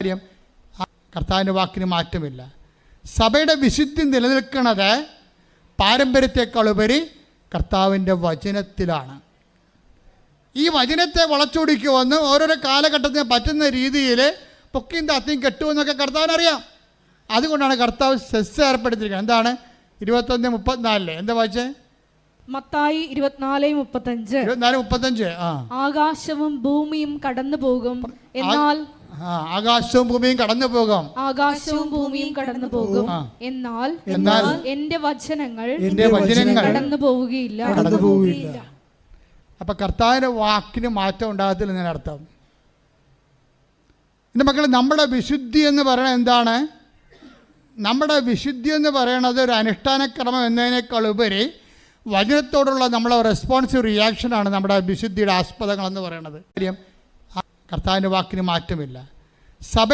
കാര്യം കർത്താവിന്റെ വാക്കിന് മാറ്റമില്ല. സഭയുടെ വിശുദ്ധി നിലനിൽക്കുന്നത് പാരമ്പര്യത്തെക്കാളുപരി കർത്താവിന്റെ വചനത്തിലാണ്. ഈ വചനത്തെ വളച്ചൊടിക്കുമെന്ന് ഓരോരോ കാലഘട്ടത്തിന് പറ്റുന്ന രീതിയിൽ പൊക്കിയും താത്തിയും കെട്ടുമെന്നൊക്കെ കർത്താവിനറിയാം. അതുകൊണ്ടാണ് കർത്താവ് സെസ് ഏർപ്പെടുത്തിയിരിക്കുന്നത്. എന്താണ്? ഇരുപത്തൊന്ന് മുപ്പത്തിനാലിൽ. എന്താ വായിച്ചേ? മത്തായി ഇരുപത്തിനാല് മുപ്പത്തഞ്ച്. ഇരുപത്തിനാല് മുപ്പത്തഞ്ച്. ആ. ആകാശവും ഭൂമിയും കടന്നു പോകും എന്നാൽ ആകാശവും ഭൂമിയും കടന്നു പോകും. ആകാശവും ഭൂമിയും കടന്നു പോകും. എന്നാൽ എന്നാൽ എന്റെ വചനങ്ങൾ എന്റെ വചനങ്ങൾ കടന്നു പോവുകയില്ല. കടന്നു പോവുകയില്ല. അപ്പൊ കർത്താവിന്റെ വാക്കിന് മാറ്റം ഉണ്ടാകത്തില്ല എന്നതിന് അർത്ഥം. എന്റെ മക്കൾ നമ്മുടെ വിശുദ്ധി എന്ന് പറയുന്നത് എന്താണ്? നമ്മുടെ വിശുദ്ധി എന്ന് പറയുന്നത് ഒരു അനുഷ്ഠാനക്രമം എന്നതിനേക്കാൾ ഉപരി വചനത്തോടുള്ള നമ്മളെ റെസ്പോൺസീവ് റിയാക്ഷനാണ് നമ്മുടെ വിശുദ്ധിയുടെ ആസ്പദങ്ങൾ എന്ന് പറയുന്നത്. കാര്യം കർത്താവിന്റെ വാക്കിന് മാറ്റമില്ല. സഭ